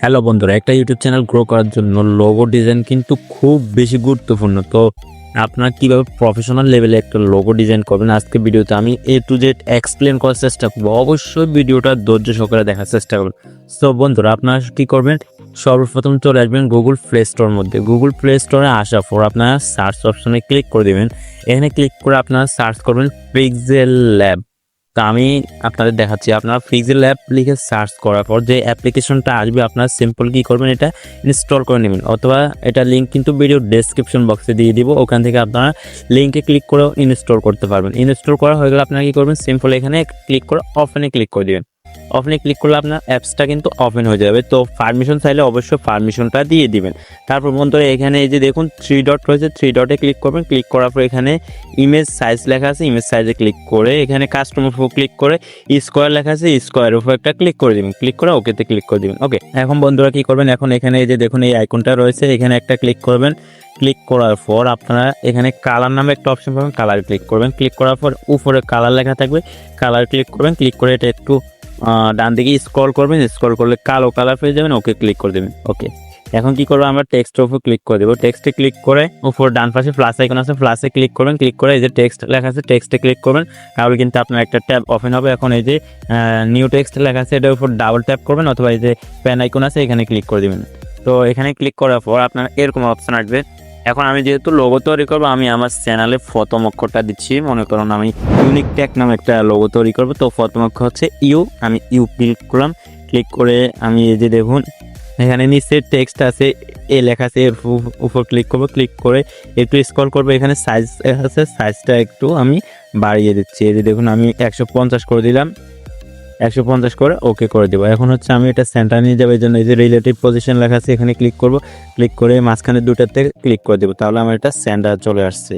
Hello বন্ধুরা, একটা YouTube channel grow করার জন্য লোগো ডিজাইন কিন্তু খুব বেশি গুরুত্বপূর্ণ। তো আপনারা কীভাবে প্রফেশনাল লেভেলে একটা লোগো ডিজাইন করবেন আজকে ভিডিওতে আমি এ টু জেড এক্সপ্লেন করার চেষ্টা করব। অবশ্যই ভিডিওটা ধৈর্য সহকারে দেখার চেষ্টা করবেন। তো বন্ধুরা, আপনারা কী করবেন? সর্বপ্রথম চলে আসবেন গুগল প্লে স্টোর মধ্যে। গুগল প্লে স্টোরে আসার পর আপনারা সার্চ অপশনে ক্লিক করে দেবেন। এখানে ক্লিক করে আপনারা সার্চ করবেন পিক্সেল ল্যাব তো আমি আপনাদের দেখাচ্ছি, আপনারা ফ্রিজের অ্যাপ লিখে সার্চ করার পর যে অ্যাপ্লিকেশনটা আসবে, আপনারা সিম্পল কী করবেন, এটা ইনস্টল করে নেবেন। অথবা এটা লিঙ্ক কিন্তু ভিডিও ডেসক্রিপশন বক্সে দিয়ে দিব, ওখান থেকে আপনারা লিঙ্কে ক্লিক করেও ইনস্টল করতে পারবেন। ইনস্টল করা হয়ে গেলে আপনারা কী করবেন সিম্পল এখানে ক্লিক করে অফেনে ক্লিক করে দিবেন। অফেনে ক্লিক করলে আপনার অ্যাপসটা কিন্তু ওপেন হয়ে যাবে। তো পারমিশন চাইলে অবশ্যই পারমিশনটা দিয়ে দিবেন। তারপর বন্ধুরা এখানে এই যে দেখুন থ্রি ডট রয়েছে থ্রি ডটে ক্লিক করবেন। ক্লিক করার পর এখানে ইমেজ সাইজ লেখা আছে ইমেজ সাইজে ক্লিক করে এখানে কাস্টমার উপর ক্লিক করে স্কোয়ার লেখা আছে স্কোয়ার উপর একটা ক্লিক করে দিবেন। ক্লিক করে ওকেতে ক্লিক করে দিবেন। ওকে এখন বন্ধুরা কি করবেন? এখন এখানে এই যে দেখুন, এই আইকনটা রয়েছে। এখানে একটা ক্লিক করবেন। ক্লিক করার পর আপনারা এখানে কালার নামে একটা অপশন পাবেন। কালার ক্লিক করবেন। ক্লিক করার পর উপরে কালার লেখা থাকবে। কালার ক্লিক করবেন। ক্লিক করে এটা একটু ডান দিকে স্ক্রল করবেন স্ক্রল করলে কালো কালার পেয়ে যাবেন ওকে ক্লিক করে দেবেন ওকে এখন কি করব আমরা? টেক্সটের উপর ক্লিক করে দেবো। টেক্সটে ক্লিক করে উপর ডান পাশে প্লাস আইকন আছে প্লাসে ক্লিক করবেন ক্লিক করে এই যে টেক্সট লেখা আছে টেক্সটে ক্লিক করবেন, তাহলে কিন্তু আপনার একটা ট্যাব ওপেন হবে। এখন এই যে নিউ টেক্সট লেখা আছে, এটার উপর ডাবল ট্যাপ করবেন অথবা এই যে প্যান আইকন আছে, এখানে ক্লিক করে দিবেন। তো এখানে ক্লিক করার পর আপনার এরকম অপশন আসবে। এখন আমি যেহেতু লোগো তৈরি করব, আমি আমার চ্যানেলে প্রথম অক্ষরটা দিচ্ছি। মনে করুন আমি ইউনিক ট্যাগ নামে একটা লোগো তৈরি করব। তো প্রথম অক্ষর হচ্ছে ইউ আমি ইউ ক্লিক করলাম। ক্লিক করে আমি এই যে দেখুন, এখানে নিচে টেক্সট আছে, এ লেখা আছে, এর উপর ক্লিক করব। ক্লিক করে একটু স্ক্রল করব। এখানে সাইজ আছে সাইজটা একটু আমি বাড়িয়ে দিচ্ছি। এই যে দেখুন, আমি একশো পঞ্চাশ করে দিলাম। একশো পঞ্চাশ করে ওকে করে দেবো। এখন হচ্ছে আমি এটা সেন্টার নিয়ে যাব এই জন্য এই যে রিলেটিভ পজিশন লেখা আছে, এখানে ক্লিক করব। ক্লিক করে মাঝখানে দুটাতে ক্লিক করে দেবো। তাহলে আমার এটা সেন্টার চলে আসছে।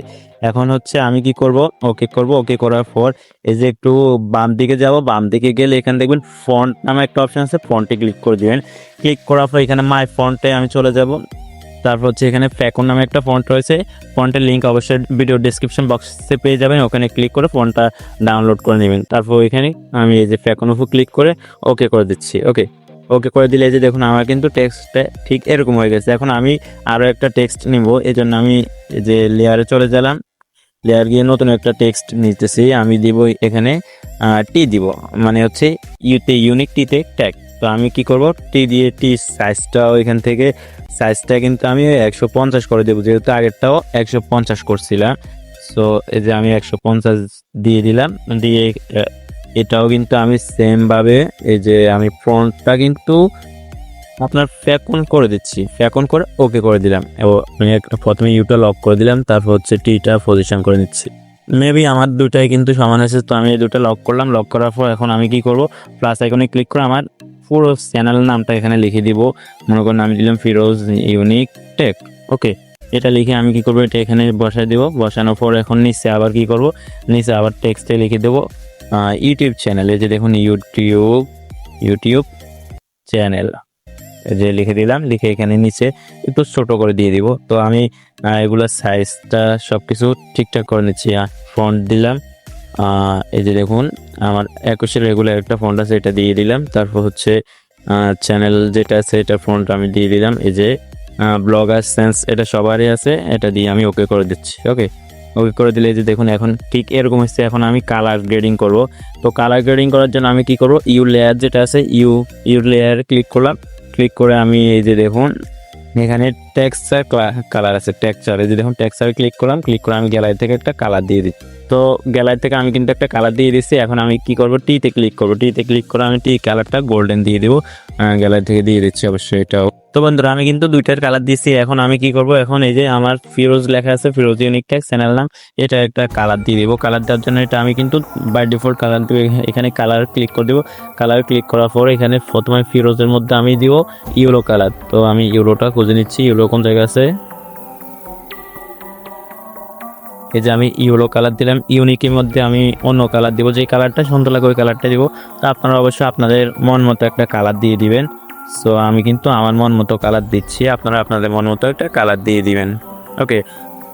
এখন হচ্ছে আমি কি করব? ওকে করব। ওকে করার পর এই যে একটু বাম দিকে যাব, বাম দিকে গেলে এখানে দেখবেন ফন্ট নামে একটা অপশন আছে ফন্টে ক্লিক করে দিবেন। ক্লিক করার পর এখানে মাই ফন্টে আমি চলে যাব। তারপর হচ্ছে এখানে ফ্যাকন নামে একটা ফন্ট রয়েছে। ফন্টের লিঙ্ক অবশ্যই ভিডিও ডিসক্রিপশন বক্সে পেয়ে যাবেন। ওখানে ক্লিক করে ফোনটা ডাউনলোড করে নেবেন। তারপর এখানে আমি এই যে ফ্যাকন উপর ক্লিক করে ওকে করে দিচ্ছি। ওকে ওকে করে দিলে যে দেখুন আমার কিন্তু টেক্সটটা ঠিক এরকম হয়ে গেছে। এখন আমি আরও একটা টেক্সট নিব। এই জন্য আমি যে লেয়ারে চলে গেলাম। লেয়ার গিয়ে নতুন একটা টেক্সট নিতেছি। আমি দিব এখানে টি দিব। মানে হচ্ছে ইউতে ইউনিক টিতে ট্যাগ তো আমি কি করব? টি দিয়ে টি সাইজটা ওইখান থেকে। সাইজটা কিন্তু আমি একশো পঞ্চাশ করে দেবো, যেহেতু আগেরটাও একশো পঞ্চাশ করছিলাম। সো এই যে আমি একশো পঞ্চাশ দিয়ে দিলাম। দিয়ে এটাও কিন্তু আমি সেমভাবে এই যে আমি ফ্রন্টটা কিন্তু আপনার ফ্যাকন করে দিচ্ছি। ফ্যাকন করে ওকে করে দিলাম। এবং আমি প্রথমে ইউটা লক করে দিলাম, তারপর হচ্ছে টিটা পজিশন করে নিচ্ছি। মেবি আমার দুটাই কিন্তু সমান আছে তো আমি এই দুটো লক করলাম। লক করার পর এখন আমি কি করব? প্লাস আইকনে ক্লিক করে আমার পুরো চ্যানেল নামটা এখানে লিখে দিব। মনে করেন আমি দিলাম ফিরোজ ইউনিক টেক ওকে এটা লিখে আমি কি করব? এটা এখানে বসাই দেবো। বসানোর পর এখন নিচে আবার কি করব? নিচে আবার টেক্সটে লিখে দেবো ইউটিউব চ্যানেলে যে দেখুন ইউটিউব ইউটিউব চ্যানেল যে লিখে দিলাম। লিখে এখানে নিচে একটু ছোট করে দিয়ে দিব। তো আমি এগুলোর সাইজটা সব কিছু ঠিকঠাক করে নিচ্ছি। ফন্ট দিলাম। এই যে দেখুন, আমার একুশের রেগুলার একটা ফন্ট আছে, এটা দিয়ে দিলাম। তারপর হচ্ছে চ্যানেল যেটা আছে এটা ফন্ট আমি দিয়ে দিলাম। এই যে ব্লগার সেন্স এটা সবারই আছে, এটা দিয়ে আমি ওকে করে দিচ্ছি ওকে ওকে করে দিলে যে দেখুন, এখন ঠিক এরকম হচ্ছে এখন আমি কালার গ্রেডিং করব। তো কালার গ্রেডিং করার জন্য আমি কি করব? ইউ লেয়ার যেটা আছে ইউ ইউ লেয়ার ক্লিক করলাম। ক্লিক করে আমি এই যে দেখুন, এখানে টেক্সচার কালার আছে টেক্সচার এই যে দেখুন টেক্সচার ক্লিক করলাম ক্লিক করে আমি গ্যালারি থেকে একটা কালার দিয়ে দিই। তো গ্যালারি থেকে আমি কিন্তু একটা কালার দিয়ে দিচ্ছি এখন আমি কি করব? টিতে ক্লিক করব। টিতে ক্লিক করে আমি টি কালারটা গোল্ডেন দিয়ে দেবো। গ্যালারি থেকে দিয়ে দিচ্ছি অবশ্যই এটাও। তো বন্ধুরা, আমি কিন্তু দুইটার কালার দিচ্ছি এখন আমি কি করব? এখন এই যে আমার ফিরোজ লেখা আছে ফিরোজ ইউনিক ট্যাগ চ্যানেল নাম, এটা একটা কালার দিয়ে দিব। কালার দেওয়ার জন্য এটা আমি কিন্তু বাই ডিফল্ট কালার দিব এখানে কালার ক্লিক করে দেবো। কালার ক্লিক করার পর এখানে প্রথমে ফিরোজের মধ্যে আমি দিব ইউরো কালার তো আমি ইউরোটা খুঁজে নিচ্ছি ইউরো কোন জায়গায় আছে? এই যে আমি ইউরো কালার দিলাম, ইউনিকের মধ্যে আমি অন্য কালার দিব। যে কালারটা, সুন্দর লাগে ওই কালারটা দিব। তো আপনারা অবশ্যই আপনাদের মন মতো একটা কালার দিয়ে দিবেন। সো আমি কিন্তু আমার মন মতো কালার দিচ্ছি। আপনারা আপনাদের মন মতো একটা কালার দিয়ে দিবেন। ওকে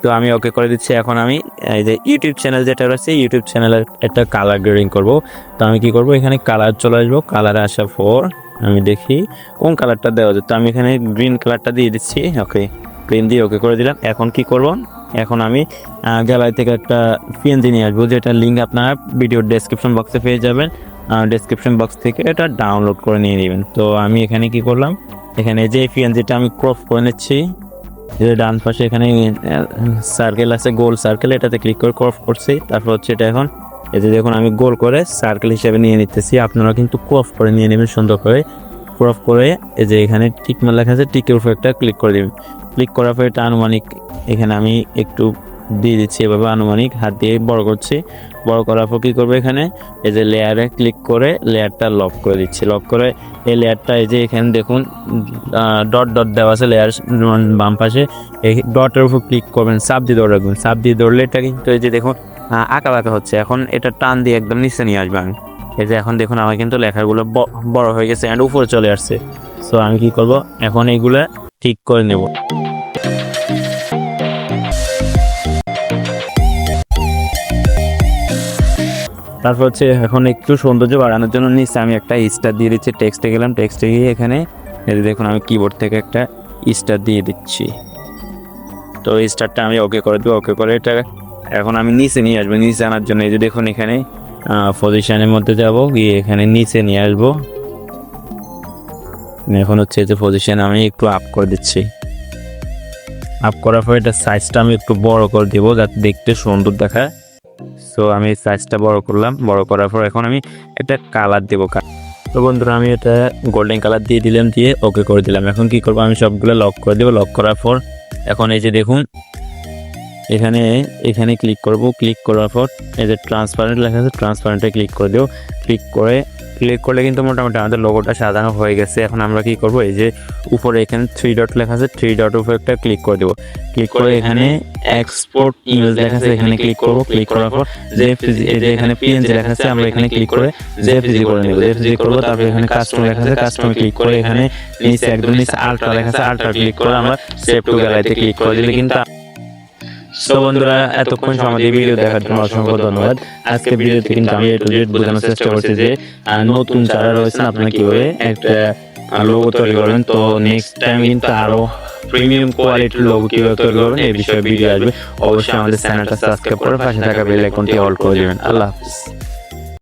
তো আমি ওকে করে দিচ্ছি। এখন আমি, এই যে ইউটিউব চ্যানেল যেটা রয়েছে, ইউটিউব চ্যানেলের একটা কালার গ্রেডিং করব। তো আমি কি করব? এখানে কালার চলে আসব। কালারে আসার পর আমি দেখি কোন কালারটা দেওয়া যায়। তো আমি এখানে গ্রিন কালারটা দিয়ে দিচ্ছি। ওকে গ্রিন দিয়ে ওকে করে দিলাম। এখন কি করব? এখন আমি গ্যালারি থেকে একটা পিএনজি নিয়ে আসব যেটা লিঙ্ক আপনারা ভিডিওর ডেসক্রিপশন বক্সে পেয়ে যাবেন। ডেসক্রিপশন বক্স থেকে এটা ডাউনলোড করে নিয়ে নেবেন। তো আমি এখানে কি করলাম? এখানে যে পিএনজিটা আমি ক্রপ করে নিচ্ছি, যে ডান পাশে এখানে সার্কেল আছে গোল সার্কেল এটাতে ক্লিক করে ক্রপ করছি। তারপর হচ্ছে এটা এখন যে দেখুন, আমি গোল করে সার্কেল হিসেবে নিয়ে নিতেছি। আপনারা কিন্তু ক্রপ করে নিয়ে নেবেন সুন্দর করে। ক্রপ করে এই যে এখানে টিক মার লেখা আছে টিকের উপর একটা ক্লিক করে দেবেন। ক্লিক করার পর এটা আনুমানিক এখানে আমি একটু দিয়ে দিচ্ছি, এভাবে আনুমানিক হাত দিয়ে বড় করছি। বড় করার পর কী করব এখানে? এই যে লেয়ারে ক্লিক করে লেয়ারটা লক করে দিচ্ছি। লক করে এই লেয়ারটা এই যে এখানে দেখুন ডট ডট দেওয়া আছে লেয়ার বাম পাশে। এই ডটের উপর ক্লিক করবেন সাপ দিয়ে ধরে রাখবেন। সাপ দিয়ে ধরলে এটা কিন্তু এই যে দেখুন আঁকা বাঁকা হচ্ছে। এখন এটা টান দিয়ে একদম নিচে নিয়ে আসবে আমি এই যে এখন দেখুন, আমার কিন্তু লেখাগুলো বড় হয়ে গেছে অ্যান্ড উপরে চলে আসছে। সো আমি কি করব? এখন এইগুলো ঠিক করে নেব। তারপর হচ্ছে এখন একটু সৌন্দর্য বাড়ানোর জন্য নিচে আমি একটা স্টার দিয়ে দিচ্ছি টেক্সটে গেলাম টেক্সটে গিয়ে এখানে দেখুন, আমি কিবোর্ড থেকে একটা স্টার দিয়ে দিচ্ছি। তো স্টারটা আমি ওকে করে দেবো ওকে করে এটা এখন আমি নিচে নিয়ে আসব, নিচে আনার জন্য। এই যে দেখুন এখানে পজিশনের মধ্যে যাব, গিয়ে এখানে নিচে নিয়ে আসব। এখন হচ্ছে যে পজিশন আমি একটু আপ করে দিচ্ছি। আপ করার পর এটা সাইজটা আমি একটু বড় করে দেবো, যাতে দেখতে সুন্দর দেখায়। সো আমি সাইজটা বড় করলাম, বড় করার পর এখন আমি একটা কালার দেবো। তো বন্ধুরা, আমি এটা গোল্ডেন কালার দিয়ে দিলাম, দিয়ে ওকে করে দিলাম। এখন কি করব? আমি সবগুলো লক করে দেবো। লক করার পর এখন এই যে দেখুন এখানে এখানে ক্লিক করব। ক্লিক করার পর এই যে ট্রান্সপারেন্ট লেখা আছে ট্রান্সপারেন্টে ক্লিক করে দেবো ক্লিক করে ক্লিক করলে কিন্তু মোটামুটি আমাদের লোগোটা সাজানো হয়ে গেছে। এখন আমরা কি করব? এই যে উপরে এখানে থ্রি ডট লেখা আছে থ্রি ডট উপরে একটা ক্লিক করে দেবো। ক্লিক করে এখানে এক্সপোর্ট ইমেজ লেখা আছে, এখানে ক্লিক করব। ক্লিক করার পর এই যে এখানে পিএনজি লেখা আছে, আমরা এখানে ক্লিক করে জেএফজি করে নেব। জেএফজি করব, তারপর এখানে কাস্টম লেখা আছে কাস্টমে ক্লিক করে এখানে নিচে একদম নিচে আলট্রা লেখা আছে আলট্রা ক্লিক করে আমরা সেভ টু গ্যালারিতে ক্লিক করে দিলে কিন্তু সো বন্ধুরা, এতক্ষণ দিয়ে ভিডিও দেখার জন্য অসংখ্য ধন্যবাদ। আজকে ভিডিওতে কিন্তু আমি একটু রেট বোঝানোর চেষ্টা করছি যে নতুন যারা রয়েছেন, আপনারা কীভাবে একটা লোগো তৈরি করবেন। তো নেক্সট টাইম কিন্তু আরও প্রিমিয়াম কোয়ালিটির লোগো কীভাবে তৈরি করবেন এই বিষয়ে ভিডিও আসবে। অবশ্যই আমাদের চ্যানেলটা সাবস্ক্রাইব করে পাশে থাকা বেল আইকনটি অল করে দেবেন। আল্লাহ হাফিজ।